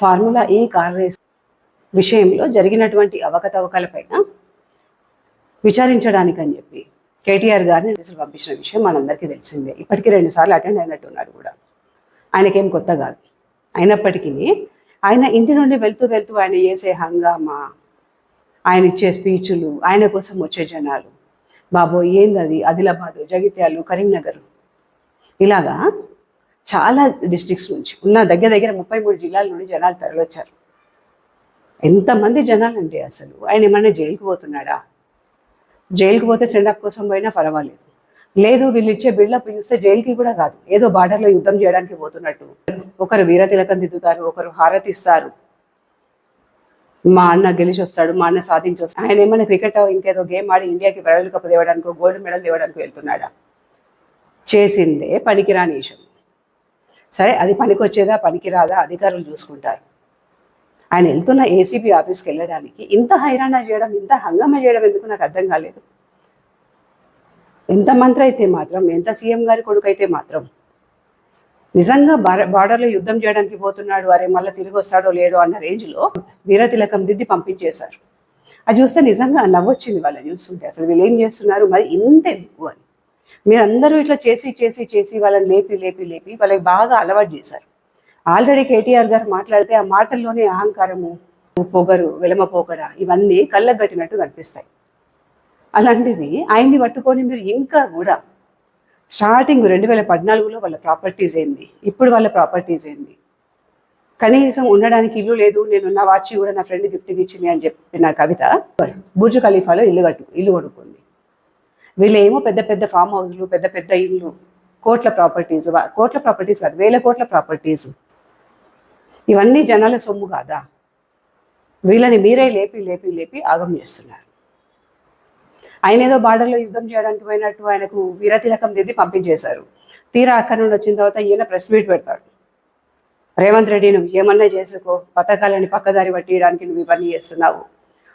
Formula ఈ car race విషయంలో జరిగినటువంటి అవకతవకలపైన విచారించడానికి అని చెప్పి కేటీఆర్ గారిని నోటీసులు పంపించిన విషయం మనందరికీ తెలిసిందే. ఇప్పటికీ రెండు సార్లు అటెండ్ అయినట్టున్నాడు కూడా. ఆయనకేం కొత్త కాదు. అయినప్పటికీ ఆయన ఇంటి నుండి వెళ్తూ వెళ్తూ ఆయన చేసే హంగామా ఆయన ఇచ్చే స్పీచ్లు ఆయన కోసం వచ్చే జనాలు బాబో ఏంది అది ఆదిలాబాదు జగిత్యాలు కరీంనగర్. ఇలాగా చాలా డిస్ట్రిక్ట్స్ నుంచి ఉన్న దగ్గర దగ్గర ముప్పై మూడు జిల్లాల నుండి జనాలు తరలొచ్చారు. ఎంతమంది జనాలు అంటే అసలు? ఆయన ఏమన్నా జైలుకి పోతున్నాడా? జైలుకి పోతే సెండప్ కోసం పోయినా పర్వాలేదు. లేదు వీళ్ళు ఇచ్చే బిల్డప్ చూస్తే జైలుకి కూడా కాదు. ఏదో బార్డర్లో యుద్ధం చేయడానికి పోతున్నట్టు. ఒకరు వీరతిలకం దిద్దుతారు ఒకరు హారతి ఇస్తారు. మా అన్న గెలిచి వస్తాడు మా అన్న సాధించి వస్తాడు ఆయన ఏమైనా క్రికెట్ ఇంకేదో గేమ్ ఆడి ఇండియాకి వరల్డ్ కప్ తేవడానికి గోల్డ్ మెడల్ తేవడానికి వెళ్తున్నాడా? చేసిందే పనికిరాని విషయం. సరే అది పనికొచ్చేదా పనికిరాదా అధికారులు చూసుకుంటారు. ఆయన వెళ్తున్న ఏసీబీ ఆఫీస్కి వెళ్ళడానికి ఇంత హైరాణ చేయడం ఇంత హంగామా చేయడం ఎందుకు నాకు అర్థం కాలేదు. ఎంత మంత్రి అయితే మాత్రం ఎంత సీఎం గారి కొడుకు అయితే మాత్రం నిజంగా బార్డర్లో యుద్ధం చేయడానికి పోతున్నాడు అరే మళ్ళీ తిరిగి వస్తాడో లేడో అన్న రేంజ్లో వీర తిలకం దిద్ది పంపించేశారు. అది చూస్తే నిజంగా నవ్వొచ్చింది వాళ్ళని చూస్తుంటే అసలు వీళ్ళు ఏం చేస్తున్నారు? మరి ఇంత ఎక్కువ అని మీరందరూ ఇట్లా చేసి చేసి చేసి వాళ్ళని లేపి లేపి లేపి వాళ్ళకి బాగా అలవాటు చేశారు. ఆల్రెడీ కేటీఆర్ గారు మాట్లాడితే ఆ మాటల్లోనే అహంకారము పొగరు వెలమ పోకడ ఇవన్నీ కళ్ళగట్టినట్టు కనిపిస్తాయి. అలాంటిది ఆయన్ని పట్టుకొని మీరు ఇంకా కూడా స్టార్టింగ్ రెండు వేల పద్నాలుగులో వాళ్ళ ప్రాపర్టీస్ ఏంది? ఇప్పుడు వాళ్ళ ప్రాపర్టీస్ ఏంది? కనీసం ఉండడానికి ఇల్లు లేదు నేను నా వాచి కూడా నా ఫ్రెండ్ గిఫ్ట్కి ఇచ్చింది అని చెప్పిన కవిత బుర్జు ఖలీఫాలో ఇల్లు కట్టు ఇల్లు కొనుక్కుంది. వీళ్ళేమో పెద్ద పెద్ద ఫామ్ హౌస్లు పెద్ద పెద్ద ఇల్లు కోట్ల ప్రాపర్టీస్ కోట్ల ప్రాపర్టీస్ కాదు వేల కోట్ల ప్రాపర్టీస్ ఇవన్నీ జనాల సొమ్ము కాదా? వీళ్ళని మీరే లేపి లేపి లేపి ఆగం చేస్తున్నారు. ఆయన ఏదో బార్డర్లో యుద్ధం చేయడానికి పోయినట్టు ఆయనకు వీరతిలకం దిద్ది పంపించేశారు. తీరా అక్కడి నుండి వచ్చిన తర్వాత ఈయన ప్రెస్ మీట్ పెడతాడు. రేవంత్ రెడ్డి నువ్వు ఏమన్నా చేసుకో పథకాలని పక్కదారి పట్టియడానికి నువ్వు ఇవన్నీ చేస్తున్నావు.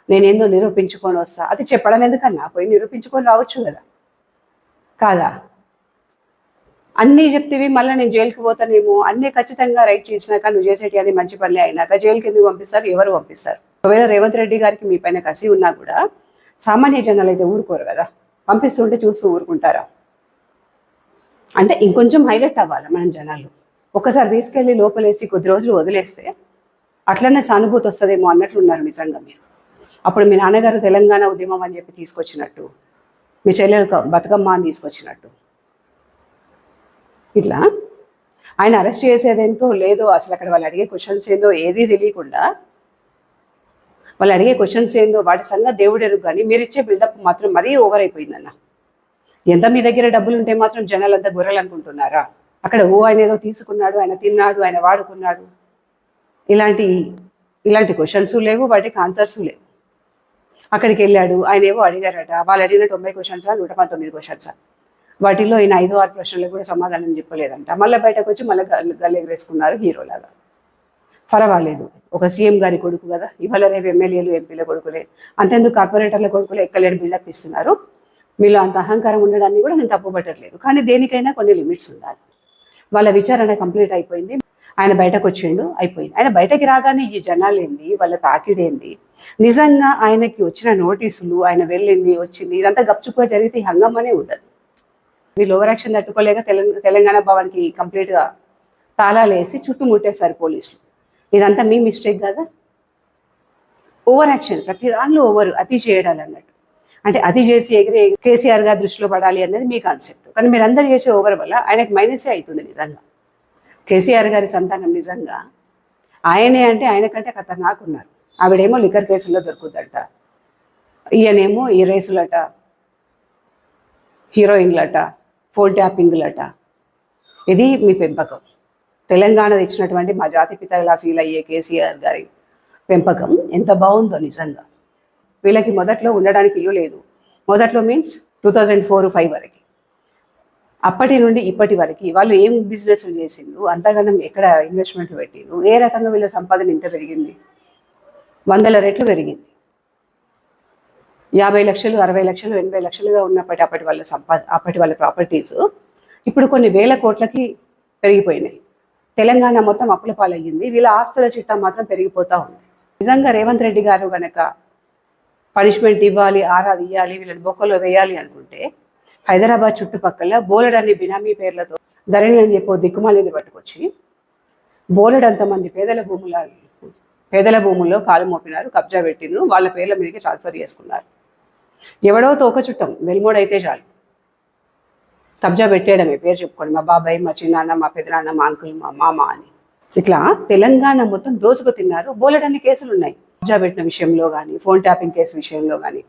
నేనేందో నిరూపించుకొని వస్తా. అది చెప్పడం ఎందుకన్నా? పోయి నిరూపించుకొని రావచ్చు కదా. కాదా? అన్నీ చెప్తేవి మళ్ళీ నేను జైలుకి పోతానేమో. అన్నీ ఖచ్చితంగా రైట్ చేసినాక నువ్వు చేసేటి అది మంచి పనులే అయినాక జైలుకి ఎందుకు పంపిస్తారు? ఎవరు పంపిస్తారు? ఒకవేళ రేవంత్ రెడ్డి గారికి మీ పైన కసి ఉన్నా కూడా సామాన్య జనాలు అయితే ఊరుకోరు కదా. పంపిస్తుంటే చూస్తూ ఊరుకుంటారా? అంటే ఇంకొంచెం హైలైట్ అవ్వాలి మనం జనాలు. ఒకసారి తీసుకెళ్ళి లోపలేసి కొద్ది రోజులు వదిలేస్తే అట్లనే సానుభూతి వస్తుందేమో అన్నట్లు ఉన్నారు నిజంగా మీరు. అప్పుడు మీ నాన్నగారు తెలంగాణ ఉద్యమం అని చెప్పి తీసుకొచ్చినట్టు మీ చెల్లెలు బతుకమ్మ అని తీసుకొచ్చినట్టు. ఇట్లా? ఆయన అరెస్ట్ చేసేదేంతో లేదో అసలు అక్కడ వాళ్ళు అడిగే క్వశ్చన్స్ ఏందో ఏదీ తెలియకుండా వాళ్ళు అడిగే క్వశ్చన్స్ ఏందో వాటి సంగతి దేవుడు ఎరుగు కానీ మీరు ఇచ్చే బిల్డప్ మాత్రం మరీ ఓవర్ అయిపోయిందన్న. ఎంత మీ దగ్గర డబ్బులు ఉంటే మాత్రం జనాలు అంతా గొర్రెలు అనుకుంటున్నారా అక్కడ ఓ ఆయన ఏదో తీసుకున్నాడు ఆయన తిన్నాడు ఆయన వాడుకున్నాడు. ఇలాంటి ఇలాంటి క్వశ్చన్స్ లేవు వాటికి ఆన్సర్స్ లేవు. అక్కడికి వెళ్ళాడు. ఆయన ఏవో అడిగారట వాళ్ళు అడిగిన తొంభై క్వశ్చన్స్ నూట పంతొమ్మిది క్వశ్చన్స్ వాటిలో ఈయన ఐదు ఆరు ప్రశ్నలకు కూడా సమాధానం చెప్పలేదంట. మళ్ళీ బయటకు వచ్చి మళ్ళీ గల్లెగరేసుకున్నారు హీరోలాగా పర్వాలేదు ఒక సీఎం గారి కొడుకు కదా ఇవాళ రేపు ఎమ్మెల్యేలు ఎంపీల కొడుకులే. అంతెందుకు కార్పొరేటర్ల కొడుకులు ఎక్కలేని బిల్డప్ ఇస్తున్నారు. మీలో అంత అహంకారం ఉండడాన్ని కూడా నేను తప్పు పట్టట్లేదు కానీ దేనికైనా కొన్ని లిమిట్స్ ఉండాలి. వాళ్ళ విచారణ కంప్లీట్ అయిపోయింది. ఆయన బయటకు వచ్చిండు అయిపోయింది. ఆయన బయటకి రాగానే ఈ జనాలు ఏంది వాళ్ళ తాకిడేంది? నిజంగా ఆయనకి వచ్చిన నోటీసులు ఆయన వెళ్ళింది వచ్చింది ఇదంతా గప్చుగా జరిగితే ఈ హంగమనే ఉండదు. వీళ్ళు ఓవర్ యాక్షన్ తట్టుకోలేక తెలంగాణ తెలంగాణ భవన్కి కంప్లీట్గా తాళాలు వేసి చుట్టుముట్టేశారు పోలీసులు. ఇదంతా మీ మిస్టేక్ కదా? ఓవర్ యాక్షన్ ప్రతి దానిలో ఓవర్ అతి చేయడాలి అన్నట్టు అంటే అతి చేసి ఎగిరే కేసీఆర్ గారి దృష్టిలో పడాలి అనేది మీ కాన్సెప్ట్. కానీ మీరు చేసే ఓవర్ వల్ల ఆయనకి మైనసే అవుతుంది నిజంగా. కేసీఆర్ గారి సంతానం నిజంగా ఆయనే అంటే ఆయన కంటే ఖతర్నాక్ ఉన్నారు ఆవిడేమో లిక్కర్ కేసుల్లో దొరుకుద్దట ఈయనేమో ఈ రేసులట హీరోయిన్లట ఫోన్ ట్యాపింగ్లట. ఇది మీ పెంపకం. తెలంగాణ ఇచ్చినటువంటి మా జాతి పిత ఇలా ఫీల్ అయ్యే కేసీఆర్ గారి పెంపకం ఎంత బాగుందో నిజంగా. వీళ్ళకి మొదట్లో ఉండడానికి ఇల్లు లేదు. మొదట్లో means two thousand four five వరకు. అప్పటి నుండి ఇప్పటి వరకు వాళ్ళు ఏం బిజినెస్లు చేసిండ్రు అంతగానం ఎక్కడ ఇన్వెస్ట్మెంట్లు పెట్టిండ్రు ఏ రకంగా వీళ్ళ సంపాదన ఇంత పెరిగింది? వందల రెట్లు పెరిగింది. యాభై లక్షలు అరవై లక్షలు ఎనభై లక్షలుగా ఉన్నప్పటి అప్పటి వాళ్ళ సంపా అప్పటి వాళ్ళ ప్రాపర్టీస్ ఇప్పుడు కొన్ని వేల కోట్లకి పెరిగిపోయినాయి. తెలంగాణ మొత్తం అప్పుల పాలయ్యింది. వీళ్ళ ఆస్తుల చిట్టా మాత్రం పెరిగిపోతా ఉంది. నిజంగా రేవంత్ రెడ్డి గారు కనుక పనిష్మెంట్ ఇవ్వాలి ఆరా ఇవ్వాలి వీళ్ళని బొక్కలో వేయాలి అనుకుంటే హైదరాబాద్ చుట్టుపక్కల బోలెడన్ని బినామీ పేర్లతో ధరణి అని చెప్పో దిక్కుమాలిని పట్టుకొచ్చి బోలెడంతమంది పేదల భూముల పేదల భూముల్లో కాలు మోపినారు కబ్జా పెట్టినారు వాళ్ళ పేర్ల మీదకి ట్రాన్స్ఫర్ చేసుకున్నారు. ఎవడో తోక చుట్టం వెల్మోడైతే చాలు. కబ్జా పెట్టేయడమే పేరు చెప్పుకోండి. మా బాబాయ్ మా చిన్నాన్న మా పెదనాన్న మా అంకుల్ మా మామ అని. ఇట్లా తెలంగాణ మొత్తం దోసుకు తిన్నారు. బోలెడన్ని కేసులు ఉన్నాయి. కబ్జా పెట్టిన విషయంలో కానీ ఫోన్ ట్యాపింగ్ కేసు విషయంలో కానీ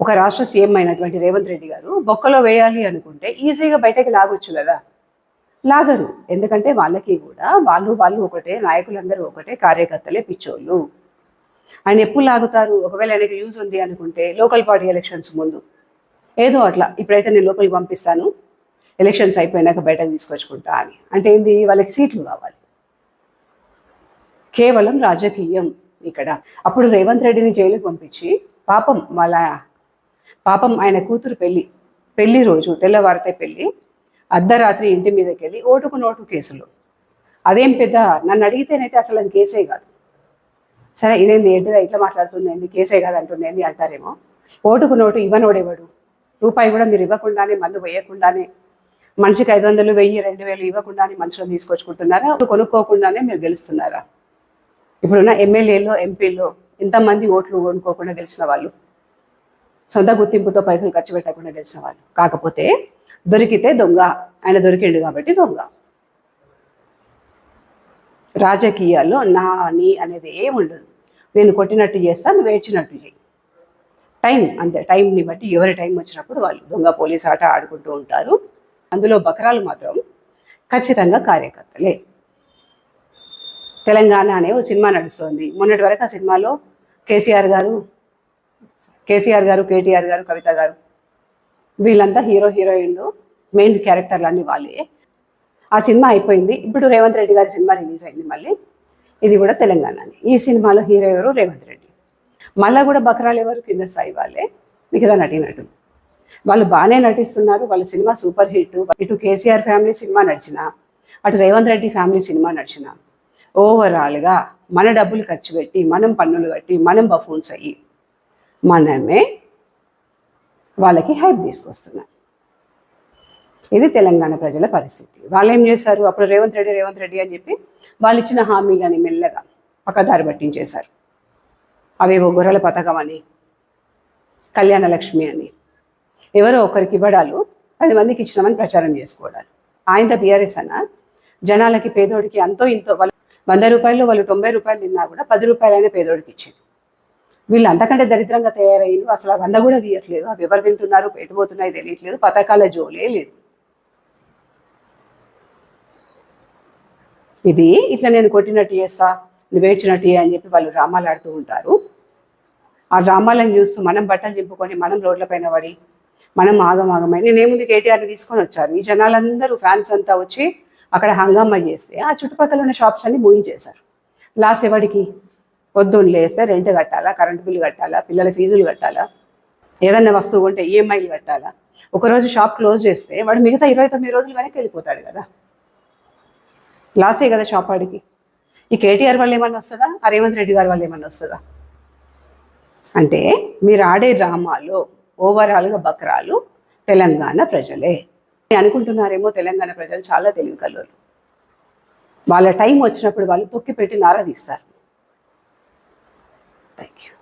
ఒక రాష్ట్ర సీఎం అయినటువంటి రేవంత్ రెడ్డి గారు బొక్కలో వేయాలి అనుకుంటే ఈజీగా బయటకి లాగొచ్చు కదా. లాగరు. ఎందుకంటే వాళ్ళకి కూడా వాళ్ళు వాళ్ళు ఒకటే నాయకులందరూ ఒకటే కార్యకర్తలే పిచ్చోళ్ళు. ఆయన ఎప్పుడు లాగుతారు? ఒకవేళ ఆయనకి యూజ్ ఉంది అనుకుంటే లోకల్ పార్టీ ఎలక్షన్స్ ముందు. ఏదో అట్లా. ఇప్పుడైతే నేను లోపలికి పంపిస్తాను. ఎలక్షన్స్ అయిపోయినాక బయటకు తీసుకొచ్చుకుంటా అని. అంటే ఏంది? వాళ్ళకి సీట్లు కావాలి. కేవలం రాజకీయం ఇక్కడ. అప్పుడు రేవంత్ రెడ్డిని జైలుకి పంపించి పాపం వాళ్ళ పాపం ఆయన కూతురు పెళ్ళి పెళ్ళి రోజు తెల్లవారితే పెళ్ళి అర్ధరాత్రి ఇంటి మీదకి వెళ్ళి ఓటుకు నోటు కేసులు. అదేం పెద్ద నన్ను అడిగితేనైతే అసలు అది కేసే కాదు. సరే ఇదేంది? ఏంటిదా? ఇట్లా మాట్లాడుతుంది ఏంది? కేసే కాదు అంటుంది ఏంది? అంటారేమో. ఓటుకు నోటు ఇవ్వనోడేవాడు రూపాయి కూడా మీరు ఇవ్వకుండానే మందు వేయకుండానే మనిషికి ఐదు వందలు వెయ్యి రెండు వేలు ఇవ్వకుండానే మనుషులను తీసుకొచ్చుకుంటున్నారా? కొనుక్కోకుండానే మీరు గెలుస్తున్నారా? ఇప్పుడున్న ఎమ్మెల్యేలో ఎంపీలు ఇంతమంది ఓట్లు కొనుక్కోకుండా గెలిచిన వాళ్ళు సొంత గుర్తింపుతో పైసలు ఖర్చు పెట్టకుండా గెలిచిన వాళ్ళు కాకపోతే దొరికితే దొంగ. ఆయన దొరికిండు కాబట్టి దొంగ. రాజకీయాల్లో నా నీ అనేది ఏముండదు. నేను కొట్టినట్టు చేస్తా నువ్వు ఏడ్చినట్టు చేయి. టైం అంతే. టైంని బట్టి ఎవరి టైం వచ్చినప్పుడు వాళ్ళు దొంగ పోలీస్ ఆట ఆడుకుంటూ ఉంటారు. అందులో బకరాలు మాత్రం ఖచ్చితంగా కార్యకర్తలే. తెలంగాణ అనే ఓ సినిమా నడుస్తుంది. మొన్నటి వరకు ఆ సినిమాలో కేసీఆర్ గారు కేసీఆర్ గారు కేటీఆర్ గారు కవిత గారు వీళ్ళంతా హీరో హీరోయిన్లు మెయిన్ క్యారెక్టర్లు అన్ని వాళ్ళే. ఆ సినిమా అయిపోయింది. ఇప్పుడు రేవంత్ రెడ్డి గారి సినిమా రిలీజ్ అయింది మళ్ళీ. ఇది కూడా తెలంగాణని. ఈ సినిమాలో హీరో ఎవరు? రేవంత్ రెడ్డి. మళ్ళీ కూడా బకరాలు ఎవరు? కింద స్థాయి వాళ్ళే. మిగతా నటీనటులు. వాళ్ళు బాగానే నటిస్తున్నారు. వాళ్ళ సినిమా సూపర్ హిట్. ఇటు కేసీఆర్ ఫ్యామిలీ సినిమా నడిచిన అటు రేవంత్ రెడ్డి ఫ్యామిలీ సినిమా నడిచిన ఓవరాల్గా మన డబ్బులు ఖర్చు పెట్టి మనం పన్నులు కట్టి మనం బఫూన్స్ అయ్యి మనమే వాళ్ళకి హైప్ తీసుకొస్తున్నారు ఇది తెలంగాణ ప్రజల పరిస్థితి. వాళ్ళు ఏం చేశారు? అప్పుడు రేవంత్ రెడ్డి రేవంత్ రెడ్డి అని చెప్పి వాళ్ళు ఇచ్చిన హామీలని మెల్లగా పక్కదారి పట్టించేశారు. అవేవో గొర్రెల పథకం అని కళ్యాణ లక్ష్మి అని. ఎవరో ఒకరికి ఇవ్వడాలు పది మందికి ఇచ్చినామని ప్రచారం చేసుకోవడాలు. ఆయన బీఆర్ఎస్ అన్న జనాలకి పేదోడికి అంతో ఇంతో వాళ్ళు వంద రూపాయలు వాళ్ళు తొంభై రూపాయలు తిన్నా కూడా పది రూపాయలైనా పేదోడికి ఇచ్చింది వీళ్ళు అంతకంటే దరిద్రంగా తయారయ్యారు అసలు ఆ వంద కూడా తీయట్లేదు. అవి ఎవరు తింటున్నారు? పెట్టుపోతున్నాయి తెలియట్లేదు. పథకాల జోలే లేదు. ఇది ఇట్లా నేను కొట్టినట్టు చేస్తా నువ్వేడ్చినట్టు అని చెప్పి వాళ్ళు డ్రామాలు ఆడుతూ ఉంటారు. ఆ డ్రామాలను చూస్తూ మనం బట్టలు చింపుకొని మనం రోడ్లపైన పడి మనం ఆగమాగమై నేనేముంది కేటీఆర్ని తీసుకొని వచ్చారు. ఈ జనాలందరూ ఫ్యాన్స్ అంతా వచ్చి అక్కడ హంగామా చేస్తే ఆ చుట్టుపక్కల ఉన్న షాప్స్ అన్ని మూయించేశారు లాస్ ఎవడికి? పొద్దున్న లేస్తే రెంట్ కట్టాలా కరెంట్ బిల్లు కట్టాలా పిల్లల ఫీజులు కట్టాలా ఏదన్నా వస్తువు కొంటే ఈఎంఐలు కట్టాలా? ఒకరోజు షాప్ క్లోజ్ చేస్తే వాడు మిగతా ఇరవై తొమ్మిది రోజులు వెనక్కి వెళ్ళిపోతాడు కదా. లాసే కదా షాప్ వాడికి ఈ కేటీఆర్ వాళ్ళు ఏమన్నా వస్తుందా? ఆ రేవంత్ రెడ్డి గారి వాళ్ళు ఏమన్నా వస్తుందా? అంటే మీరు ఆడే డ్రామాలో ఓవరాల్గా బక్రాలు తెలంగాణ ప్రజలే. అనుకుంటున్నారేమో తెలంగాణ ప్రజలు చాలా తెలివి కలరు వాళ్ళ టైం వచ్చినప్పుడు వాళ్ళు తొక్కి పెట్టి నారా తీస్తారు. Thank you.